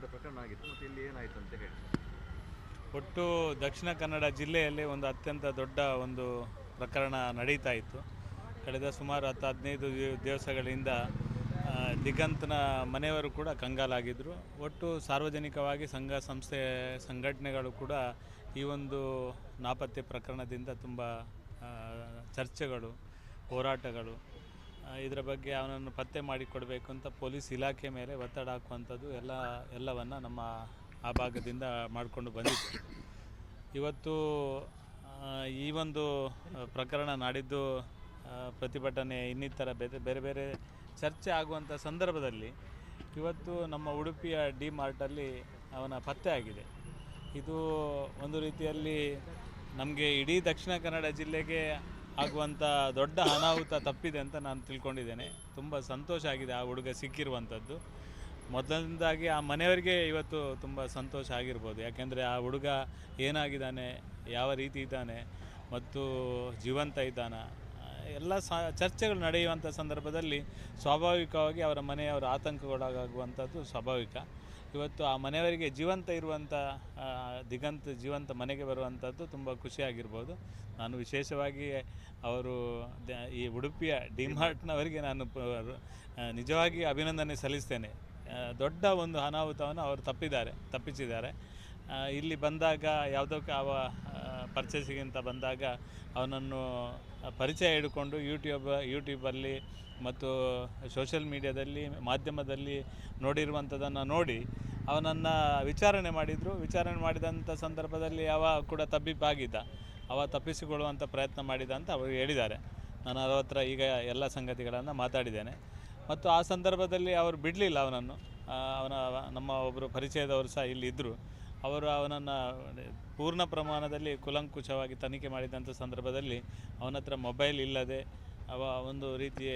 ದೊಡ್ಡ ಪ್ರಕರಣ ಆಗಿತ್ತು ಮತ್ತು ಇಲ್ಲಿ ಏನಾಯಿತು ಅಂತ ಹೇಳಿ. ಒಟ್ಟು ದಕ್ಷಿಣ ಕನ್ನಡ ಜಿಲ್ಲೆಯಲ್ಲಿ ಒಂದು ಅತ್ಯಂತ ದೊಡ್ಡ ಒಂದು ಪ್ರಕರಣ ನಡೀತಾ ಇತ್ತು. ಕಳೆದ ಸುಮಾರು ಹತ್ತು ಹದಿನೈದು ದಿವಸಗಳಿಂದ ದಿಗಂತನ ಮನೆಯವರು ಕೂಡ ಕಂಗಾಲಾಗಿದ್ದರು ಒಟ್ಟು ಸಾರ್ವಜನಿಕವಾಗಿ ಸಂಘ ಸಂಸ್ಥೆ, ಸಂಘಟನೆಗಳು ಕೂಡ ಈ ಒಂದು ನಾಪತ್ತೆ ಪ್ರಕರಣದಿಂದ ತುಂಬ ಚರ್ಚೆಗಳು, ಹೋರಾಟಗಳು ಇದರ ಬಗ್ಗೆ ಅವನನ್ನು ಪತ್ತೆ ಮಾಡಿಕೊಡಬೇಕು ಅಂತ ಪೊಲೀಸ್ ಇಲಾಖೆ ಮೇಲೆ ಒತ್ತಡ ಹಾಕುವಂಥದ್ದು ಎಲ್ಲ, ಎಲ್ಲವನ್ನು ನಮ್ಮ ಆ ಭಾಗದಿಂದ ಮಾಡಿಕೊಂಡು ಬಂದಿತ್ತು ಇವತ್ತು ಈ ಒಂದು ಪ್ರಕರಣ ನಾಡಿದ್ದು ಪ್ರತಿಭಟನೆ, ಇನ್ನಿತರ ಬೇರೆ ಬೇರೆ ಬೇರೆ ಚರ್ಚೆ ಆಗುವಂಥ ಸಂದರ್ಭದಲ್ಲಿ ಇವತ್ತು ನಮ್ಮ ಉಡುಪಿಯ ಡಿ ಮಾರ್ಟಲ್ಲಿ ಅವನ ಪತ್ತೆ ಆಗಿದೆ. ಇದು ಒಂದು ರೀತಿಯಲ್ಲಿ ನಮಗೆ ಇಡೀ ದಕ್ಷಿಣ ಕನ್ನಡ ಜಿಲ್ಲೆಗೆ ಆಗುವಂಥ ದೊಡ್ಡ ಅನಾಹುತ ತಪ್ಪಿದೆ ಅಂತ ನಾನು ತಿಳ್ಕೊಂಡಿದ್ದೇನೆ. ತುಂಬ ಸಂತೋಷ ಆಗಿದೆ ಆ ಹುಡುಗ ಸಿಕ್ಕಿರುವಂಥದ್ದು ಮೊದಲನೇದಾಗಿ ಆ ಮನೆಯವರಿಗೆ ಇವತ್ತು ತುಂಬ ಸಂತೋಷ ಆಗಿರ್ಬೋದು. ಯಾಕೆಂದರೆ ಆ ಹುಡುಗ ಏನಾಗಿದ್ದಾನೆ, ಯಾವ ರೀತಿ ಇದ್ದಾನೆ, ಮತ್ತು ಜೀವಂತ ಇದ್ದಾನ ಎಲ್ಲ ಚರ್ಚೆಗಳು ನಡೆಯುವಂಥ ಸಂದರ್ಭದಲ್ಲಿ ಸ್ವಾಭಾವಿಕವಾಗಿ ಅವರ ಮನೆಯವರು ಆತಂಕಗೊಳಗಾಗುವಂಥದ್ದು ಸ್ವಾಭಾವಿಕ. ಇವತ್ತು ಆ ಮನೆಯವರಿಗೆ ಜೀವಂತ ಇರುವಂಥ ದಿಗಂತ, ಜೀವಂತ ಮನೆಗೆ ಬರುವಂಥದ್ದು ತುಂಬ ಖುಷಿಯಾಗಿರ್ಬೋದು. ನಾನು ವಿಶೇಷವಾಗಿ ಅವರು ಈ ಉಡುಪಿಯ ಡಿಮಾರ್ಟ್ನವರಿಗೆ ನಾನು ನಿಜವಾಗಿ ಅಭಿನಂದನೆ ಸಲ್ಲಿಸ್ತೇನೆ. ದೊಡ್ಡ ಒಂದು ಅನಾಹುತವನ್ನು ಅವರು ತಪ್ಪಿದ್ದಾರೆ, ತಪ್ಪಿಸಿದ್ದಾರೆ. ಇಲ್ಲಿ ಬಂದಾಗ ಯಾವುದಕ್ಕೆ ಅವ ಪರ್ಚೇಸಿಗೆ ಅಂತ ಬಂದಾಗ ಅವನನ್ನು ಪರಿಚಯ ಹಿಡ್ಕೊಂಡು ಯೂಟ್ಯೂಬ್ ಯೂಟ್ಯೂಬಲ್ಲಿ ಮತ್ತು ಸೋಷಿಯಲ್ ಮೀಡಿಯಾದಲ್ಲಿ ಮಾಧ್ಯಮದಲ್ಲಿ ನೋಡಿರುವಂಥದ್ದನ್ನು ನೋಡಿ ಅವನನ್ನು ವಿಚಾರಣೆ ಮಾಡಿದರು. ವಿಚಾರಣೆ ಮಾಡಿದಂಥ ಸಂದರ್ಭದಲ್ಲಿ ಅವ ಕೂಡ ತಬ್ಬಿಬ್ಬಾಗಿದ್ದ. ಅವ ತಪ್ಪಿಸಿಕೊಳ್ಳುವಂಥ ಪ್ರಯತ್ನ ಮಾಡಿದ ಅಂತ ಅವರು ಹೇಳಿದ್ದಾರೆ. ನಾನು ಅವರ ಹತ್ರ ಈಗ ಎಲ್ಲ ಸಂಗತಿಗಳನ್ನು ಮಾತಾಡಿದ್ದೇನೆ. ಮತ್ತು ಆ ಸಂದರ್ಭದಲ್ಲಿ ಅವರು ಬಿಡಲಿಲ್ಲ ಅವನನ್ನು. ಅವನ, ನಮ್ಮ ಒಬ್ಬರು ಪರಿಚಯದವರು ಸಹ ಇಲ್ಲಿ ಇದ್ದರು ಅವರು ಅವನನ್ನು ಪೂರ್ಣ ಪ್ರಮಾಣದಲ್ಲಿ ಕುಲಂಕುಷವಾಗಿ ತನಿಖೆ ಮಾಡಿದಂಥ ಸಂದರ್ಭದಲ್ಲಿ ಅವನ ಹತ್ರ ಮೊಬೈಲ್ ಇಲ್ಲದೆ ಅವ ಒಂದು ರೀತಿಯ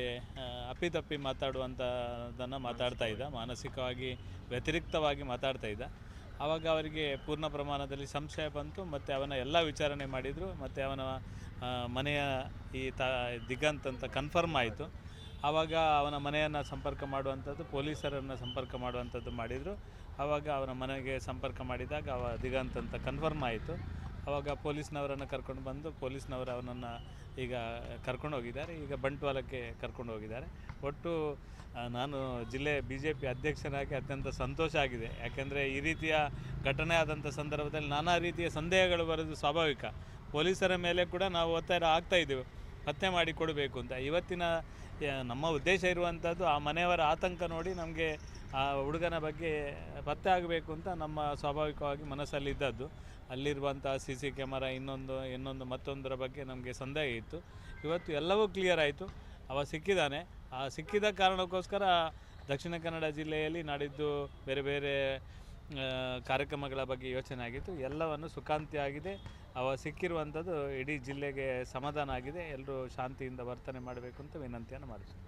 ಅಪ್ಪಿತಪ್ಪಿ ಮಾತಾಡುವಂಥದ್ದನ್ನು ಮಾತಾಡ್ತಾ ಇದ್ದ, ಮಾನಸಿಕವಾಗಿ ವ್ಯತಿರಿಕ್ತವಾಗಿ ಮಾತಾಡ್ತಾ ಇದ್ದ. ಆವಾಗ ಅವರಿಗೆ ಪೂರ್ಣ ಪ್ರಮಾಣದಲ್ಲಿ ಸಂಶಯ ಬಂತು, ಮತ್ತು ಅವನ ಎಲ್ಲ ವಿಚಾರಣೆ ಮಾಡಿದರು, ಮತ್ತು ಅವನ ಮನೆಯ ಈ ತ, ದಿಗಂತ್ ಅಂತ ಕನ್ಫರ್ಮ್ ಆಯಿತು. ಆವಾಗ ಅವನ ಮನೆಯನ್ನು ಸಂಪರ್ಕ ಮಾಡುವಂಥದ್ದು, ಪೊಲೀಸರನ್ನು ಸಂಪರ್ಕ ಮಾಡುವಂಥದ್ದು ಮಾಡಿದರು. ಆವಾಗ ಅವನ ಮನೆಗೆ ಸಂಪರ್ಕ ಮಾಡಿದಾಗ ಅವ ದಿಗಂತ ಅಂತ ಕನ್ಫರ್ಮ್ ಆಯಿತು. ಆವಾಗ ಪೊಲೀಸ್ನವರನ್ನು ಕರ್ಕೊಂಡು ಬಂದು, ಪೊಲೀಸ್ನವರು ಅವನನ್ನು ಈಗ ಕರ್ಕೊಂಡು ಹೋಗಿದ್ದಾರೆ. ಈಗ ಬಂಟ್ವಾಲಕ್ಕೆ ಕರ್ಕೊಂಡು ಹೋಗಿದ್ದಾರೆ. ಒಟ್ಟು ನಾನು ಜಿಲ್ಲೆ ಬಿ ಜೆ ಪಿ ಅಧ್ಯಕ್ಷನಾಗಿ ಅತ್ಯಂತ ಸಂತೋಷ ಆಗಿದೆ. ಯಾಕೆಂದರೆ ಈ ರೀತಿಯ ಘಟನೆ ಆದಂಥ ಸಂದರ್ಭದಲ್ಲಿ ನಾನಾ ರೀತಿಯ ಸಂದೇಹಗಳು ಬರೋದು ಸ್ವಾಭಾವಿಕ. ಪೊಲೀಸರ ಮೇಲೆ ಕೂಡ ನಾವು ಒತ್ತಾಯ ಆಗ್ತಾ ಪತ್ತೆ ಮಾಡಿ ಕೊಡಬೇಕು ಅಂತ. ಇವತ್ತಿನ ನಮ್ಮ ಉದ್ದೇಶ ಇರುವಂಥದ್ದು ಆ ಮನೆಯವರ ಆತಂಕ ನೋಡಿ ನಮಗೆ ಆ ಹುಡುಗನ ಬಗ್ಗೆ ಪತ್ತೆ ಆಗಬೇಕು ಅಂತ ನಮ್ಮ ಸ್ವಾಭಾವಿಕವಾಗಿ ಮನಸ್ಸಲ್ಲಿದ್ದದ್ದು. ಅಲ್ಲಿರುವಂಥ ಸಿ ಸಿ ಕ್ಯಾಮರಾ ಇನ್ನೊಂದು ಇನ್ನೊಂದು ಮತ್ತೊಂದರ ಬಗ್ಗೆ ನಮಗೆ ಸಂದೇಹ ಇತ್ತು. ಇವತ್ತು ಎಲ್ಲವೂ ಕ್ಲಿಯರ್ ಆಯಿತು. ಅವ ಸಿಕ್ಕಿದ್ದಾನೆ ಆ ಸಿಕ್ಕಿದ ಕಾರಣಕ್ಕೋಸ್ಕರ ದಕ್ಷಿಣ ಕನ್ನಡ ಜಿಲ್ಲೆಯಲ್ಲಿ ನಾಡಿದ್ದು ಬೇರೆ ಬೇರೆ ಕಾರ್ಯಕ್ರಮಗಳ ಬಗ್ಗೆ ಯೋಚನೆ ಆಗಿತ್ತು. ಎಲ್ಲವನ್ನು ಸುಖಾಂತಿ ಆಗಿದೆ. ಅವ ಸಿಕ್ಕಿರುವಂಥದ್ದು ಇಡೀ ಜಿಲ್ಲೆಗೆ ಸಮಾಧಾನ ಆಗಿದೆ. ಎಲ್ಲರೂ ಶಾಂತಿಯಿಂದ ವರ್ತನೆ ಮಾಡಬೇಕು ಅಂತ ವಿನಂತಿಯನ್ನು ಮಾಡಿದ್ವಿ